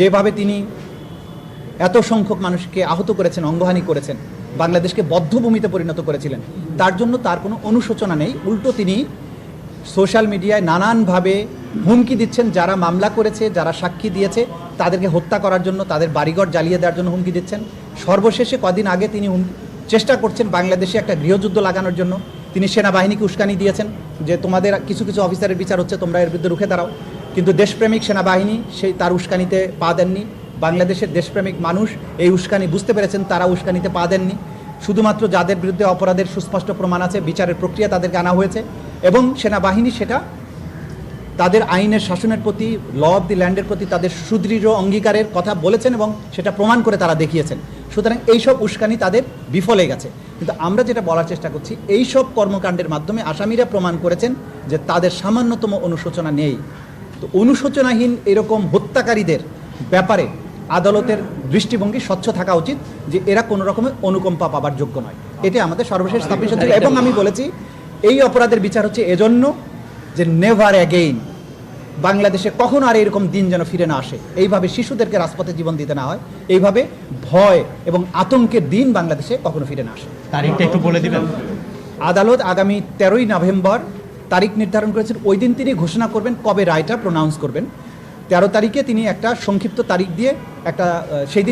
যেভাবে তিনি এত সংখ্যক মানুষকে আহত করেছেন, অঙ্গহানি করেছেন, বাংলাদেশকে বদ্ধভূমিতে পরিণত করেছিলেন, তার জন্য তার কোনো অনুশোচনা নেই। উল্টো তিনি সোশ্যাল মিডিয়ায় নানানভাবে হুমকি দিচ্ছেন, যারা মামলা করেছে, যারা সাক্ষী দিয়েছে, তাদেরকে হত্যা করার জন্য, তাদের বাড়িঘর জ্বালিয়ে দেওয়ার জন্য হুমকি দিচ্ছেন। সর্বশেষে কদিন আগে তিনি চেষ্টা করছেন বাংলাদেশে একটা গৃহযুদ্ধ লাগানোর জন্য। তিনি সেনাবাহিনীকে উস্কানি দিয়েছেন যে, তোমাদের কিছু কিছু অফিসারের বিচার হচ্ছে, তোমরা এর বিরুদ্ধে রুখে দাঁড়াও। কিন্তু দেশপ্রেমিক সেনাবাহিনী সেই তার উস্কানিতে পা দেননি। বাংলাদেশের দেশপ্রেমিক মানুষ এই উস্কানি বুঝতে পেরেছেন, তারা উস্কানিতে পা দেননি। শুধুমাত্র যাদের বিরুদ্ধে অপরাধের সুস্পষ্ট প্রমাণ আছে, বিচারের প্রক্রিয়া তাদেরকে আনা হয়েছে এবং সেনাবাহিনী সেটা তাদের আইনের শাসনের প্রতি, ল অফ দি ল্যান্ডের প্রতি তাদের সুদৃঢ় অঙ্গীকারের কথা বলেছেন এবং সেটা প্রমাণ করে তারা দেখিয়েছেন। সুতরাং এইসব উস্কানি তাদের বিফলে গেছে। কিন্তু আমরা যেটা বলার চেষ্টা করছি, এইসব কর্মকাণ্ডের মাধ্যমে আসামিরা প্রমাণ করেছেন যে তাদের সামান্যতম অনুশোচনা নেই। তো অনুশোচনাহীন এরকম হত্যাকারীদের ব্যাপারে আদালতের দৃষ্টিভঙ্গি স্বচ্ছ থাকা উচিত যে এরা কোনো রকমের অনুকম্পা পাবার যোগ্য নয়। এটা আমাদের সর্বশেষ সাবমিশন ছিল এবং আমি বলেছি এই অপরাধের বিচার হচ্ছে এজন্য যে নেভার অ্যাগেইন বাংলাদেশে কখনো আর এরকম দিন যেন ফিরে না আসে। এইভাবে শিশুদেরকে রাজপথে জীবন দিতে না হয়। এইভাবে ভয় এবং আতঙ্কের দিন বাংলাদেশে কখনো ফিরে না আসে। তারিখটা একটু বলে দিবেন। আদালত আগামী তেরোই নভেম্বর তারিখ নির্ধারণ করেছেন, ওই দিন তিনি ঘোষণা করবেন কবে রায়টা প্রনাউন্স করবেন। তেরো তারিখে তিনি একটা সংক্ষিপ্ত তারিখ দিয়ে একটা সেই দিন